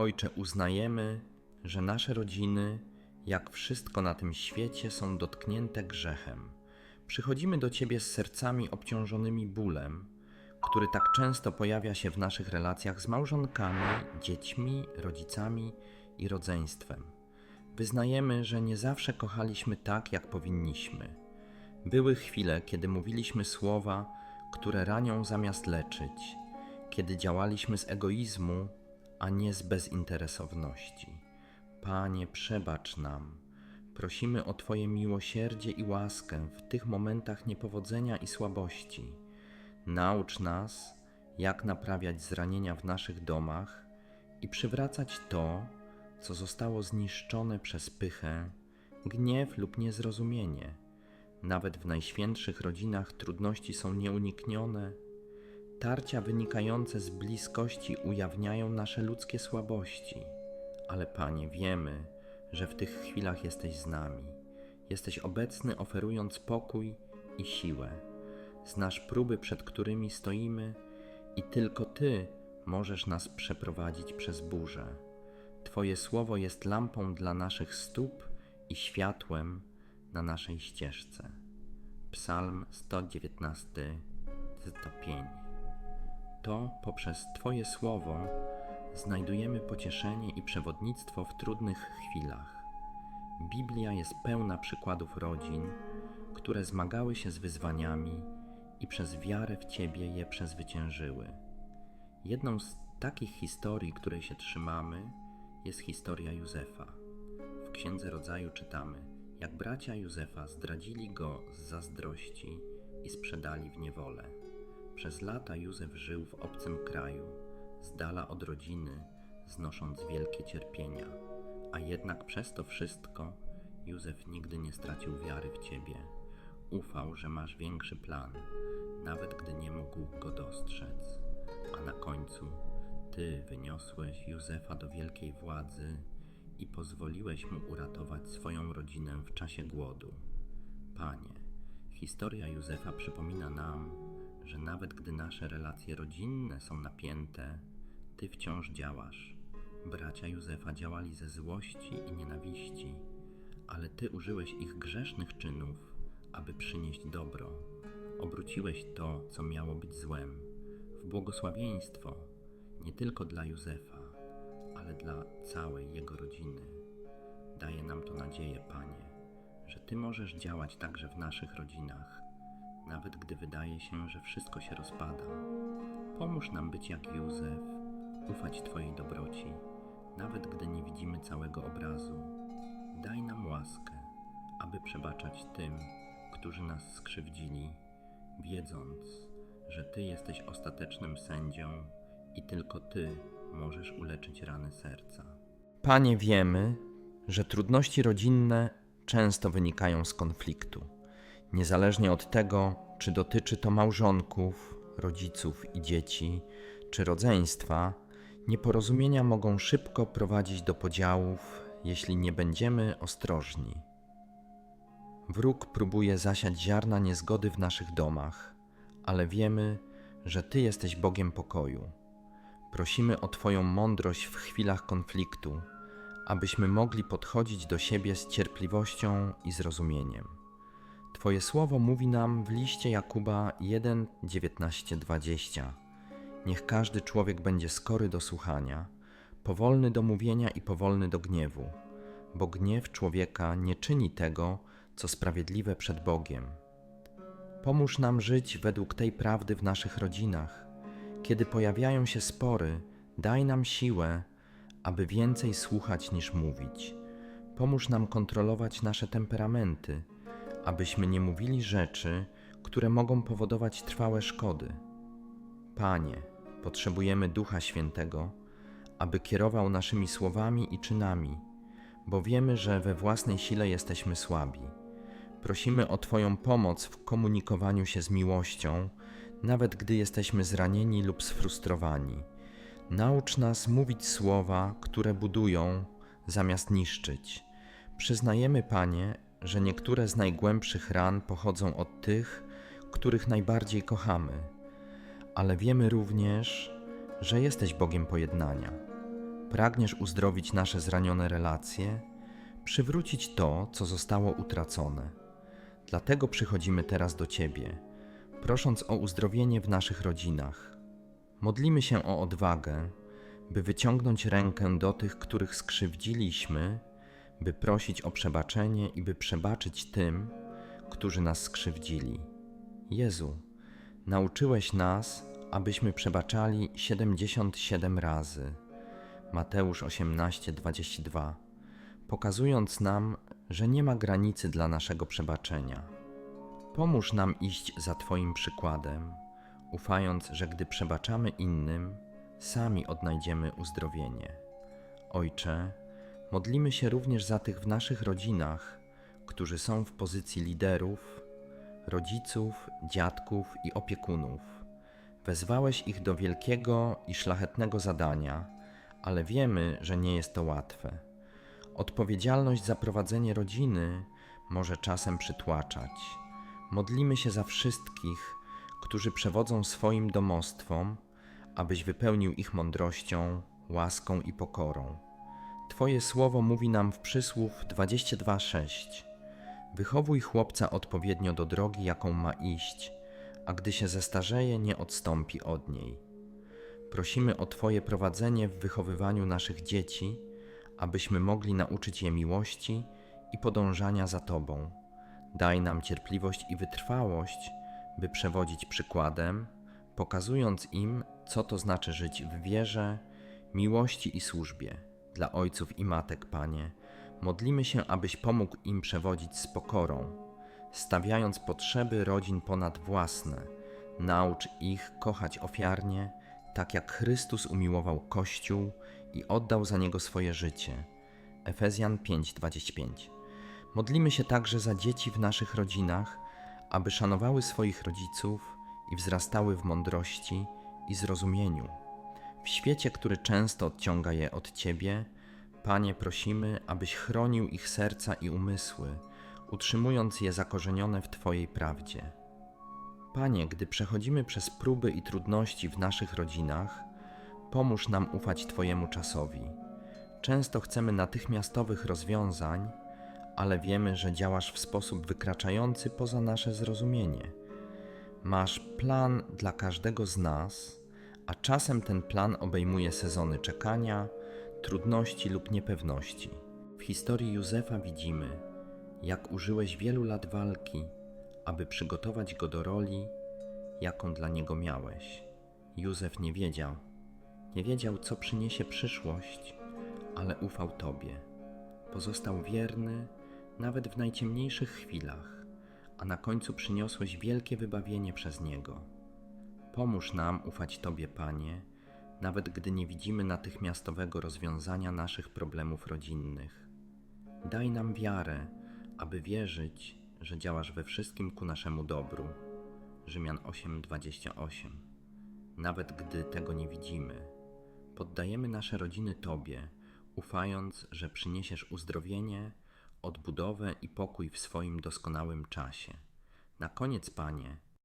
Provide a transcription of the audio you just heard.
Ojcze, uznajemy, że nasze rodziny, jak wszystko na tym świecie, są dotknięte grzechem. Przychodzimy do Ciebie z sercami obciążonymi bólem, który tak często pojawia się w naszych relacjach z małżonkami, dziećmi, rodzicami i rodzeństwem. Wyznajemy, że nie zawsze kochaliśmy tak, jak powinniśmy. Były chwile, kiedy mówiliśmy słowa, które ranią zamiast leczyć, kiedy działaliśmy z egoizmu, a nie z bezinteresowności. Panie, przebacz nam. Prosimy o Twoje miłosierdzie i łaskę w tych momentach niepowodzenia i słabości. Naucz nas, jak naprawiać zranienia w naszych domach i przywracać to, co zostało zniszczone przez pychę, gniew lub niezrozumienie. Nawet w najświętszych rodzinach trudności są nieuniknione. Tarcia wynikające z bliskości ujawniają nasze ludzkie słabości. Ale Panie, wiemy, że w tych chwilach jesteś z nami. Jesteś obecny, oferując pokój i siłę. Znasz próby, przed którymi stoimy, i tylko Ty możesz nas przeprowadzić przez burzę. Twoje słowo jest lampą dla naszych stóp i światłem na naszej ścieżce. Psalm 119, 105. To poprzez Twoje słowo znajdujemy pocieszenie i przewodnictwo w trudnych chwilach. Biblia jest pełna przykładów rodzin, które zmagały się z wyzwaniami i przez wiarę w Ciebie je przezwyciężyły. Jedną z takich historii, której się trzymamy, jest historia Józefa. W Księdze Rodzaju czytamy, jak bracia Józefa zdradzili go z zazdrości i sprzedali w niewolę. Przez lata Józef żył w obcym kraju, z dala od rodziny, znosząc wielkie cierpienia, a jednak przez to wszystko Józef nigdy nie stracił wiary w Ciebie. Ufał, że masz większy plan, nawet gdy nie mógł go dostrzec. A na końcu Ty wyniosłeś Józefa do wielkiej władzy i pozwoliłeś mu uratować swoją rodzinę w czasie głodu. Panie, historia Józefa przypomina nam, że nawet gdy nasze relacje rodzinne są napięte, Ty wciąż działasz. Bracia Józefa działali ze złości i nienawiści, ale Ty użyłeś ich grzesznych czynów, aby przynieść dobro. Obróciłeś to, co miało być złem, w błogosławieństwo, nie tylko dla Józefa, ale dla całej jego rodziny. Daje nam to nadzieję, Panie, że Ty możesz działać także w naszych rodzinach, nawet gdy wydaje się, że wszystko się rozpada. Pomóż nam być jak Józef, ufać Twojej dobroci, nawet gdy nie widzimy całego obrazu. Daj nam łaskę, aby przebaczać tym, którzy nas skrzywdzili, wiedząc, że Ty jesteś ostatecznym sędzią i tylko Ty możesz uleczyć rany serca. Panie, wiemy, że trudności rodzinne często wynikają z konfliktu. Niezależnie od tego, czy dotyczy to małżonków, rodziców i dzieci, czy rodzeństwa, nieporozumienia mogą szybko prowadzić do podziałów, jeśli nie będziemy ostrożni. Wróg próbuje zasiać ziarna niezgody w naszych domach, ale wiemy, że Ty jesteś Bogiem pokoju. Prosimy o Twoją mądrość w chwilach konfliktu, abyśmy mogli podchodzić do siebie z cierpliwością i zrozumieniem. Twoje słowo mówi nam w liście Jakuba 1, 19, 20. Niech każdy człowiek będzie skory do słuchania, powolny do mówienia i powolny do gniewu, bo gniew człowieka nie czyni tego, co sprawiedliwe przed Bogiem. Pomóż nam żyć według tej prawdy w naszych rodzinach. Kiedy pojawiają się spory, daj nam siłę, aby więcej słuchać niż mówić. Pomóż nam kontrolować nasze temperamenty, abyśmy nie mówili rzeczy, które mogą powodować trwałe szkody. Panie, potrzebujemy Ducha Świętego, aby kierował naszymi słowami i czynami, bo wiemy, że we własnej sile jesteśmy słabi. Prosimy o Twoją pomoc w komunikowaniu się z miłością, nawet gdy jesteśmy zranieni lub sfrustrowani. Naucz nas mówić słowa, które budują, zamiast niszczyć. Przyznajemy, Panie, że niektóre z najgłębszych ran pochodzą od tych, których najbardziej kochamy, ale wiemy również, że jesteś Bogiem pojednania. Pragniesz uzdrowić nasze zranione relacje, przywrócić to, co zostało utracone. Dlatego przychodzimy teraz do Ciebie, prosząc o uzdrowienie w naszych rodzinach. Modlimy się o odwagę, by wyciągnąć rękę do tych, których skrzywdziliśmy, by prosić o przebaczenie i by przebaczyć tym, którzy nas skrzywdzili. Jezu, nauczyłeś nas, abyśmy przebaczali 77 razy. Mateusz 18:22, pokazując nam, że nie ma granicy dla naszego przebaczenia. Pomóż nam iść za Twoim przykładem, ufając, że gdy przebaczamy innym, sami odnajdziemy uzdrowienie. Ojcze, modlimy się również za tych w naszych rodzinach, którzy są w pozycji liderów, rodziców, dziadków i opiekunów. Wezwałeś ich do wielkiego i szlachetnego zadania, ale wiemy, że nie jest to łatwe. Odpowiedzialność za prowadzenie rodziny może czasem przytłaczać. Modlimy się za wszystkich, którzy przewodzą swoim domostwom, abyś wypełnił ich mądrością, łaską i pokorą. Twoje słowo mówi nam w przysłów 22:6. Wychowuj chłopca odpowiednio do drogi, jaką ma iść, a gdy się zestarzeje, nie odstąpi od niej. Prosimy o Twoje prowadzenie w wychowywaniu naszych dzieci, abyśmy mogli nauczyć je miłości i podążania za Tobą. Daj nam cierpliwość i wytrwałość, by przewodzić przykładem, pokazując im, co to znaczy żyć w wierze, miłości i służbie. Dla ojców i matek, Panie, modlimy się, abyś pomógł im przewodzić z pokorą, stawiając potrzeby rodzin ponad własne. Naucz ich kochać ofiarnie, tak jak Chrystus umiłował Kościół i oddał za niego swoje życie. Efezjan 5:25. Modlimy się także za dzieci w naszych rodzinach, aby szanowały swoich rodziców i wzrastały w mądrości i zrozumieniu. W świecie, który często odciąga je od Ciebie, Panie, prosimy, abyś chronił ich serca i umysły, utrzymując je zakorzenione w Twojej prawdzie. Panie, gdy przechodzimy przez próby i trudności w naszych rodzinach, pomóż nam ufać Twojemu czasowi. Często chcemy natychmiastowych rozwiązań, ale wiemy, że działasz w sposób wykraczający poza nasze zrozumienie. Masz plan dla każdego z nas, a czasem ten plan obejmuje sezony czekania, trudności lub niepewności. W historii Józefa widzimy, jak użyłeś wielu lat walki, aby przygotować go do roli, jaką dla niego miałeś. Józef nie wiedział, nie wiedział, co przyniesie przyszłość, ale ufał Tobie. Pozostał wierny nawet w najciemniejszych chwilach, a na końcu przyniosłeś wielkie wybawienie przez niego. Pomóż nam ufać Tobie, Panie, nawet gdy nie widzimy natychmiastowego rozwiązania naszych problemów rodzinnych. Daj nam wiarę, aby wierzyć, że działasz we wszystkim ku naszemu dobru. Rzymian 8:28. Nawet gdy tego nie widzimy, poddajemy nasze rodziny Tobie, ufając, że przyniesiesz uzdrowienie, odbudowę i pokój w swoim doskonałym czasie. Na koniec, Panie,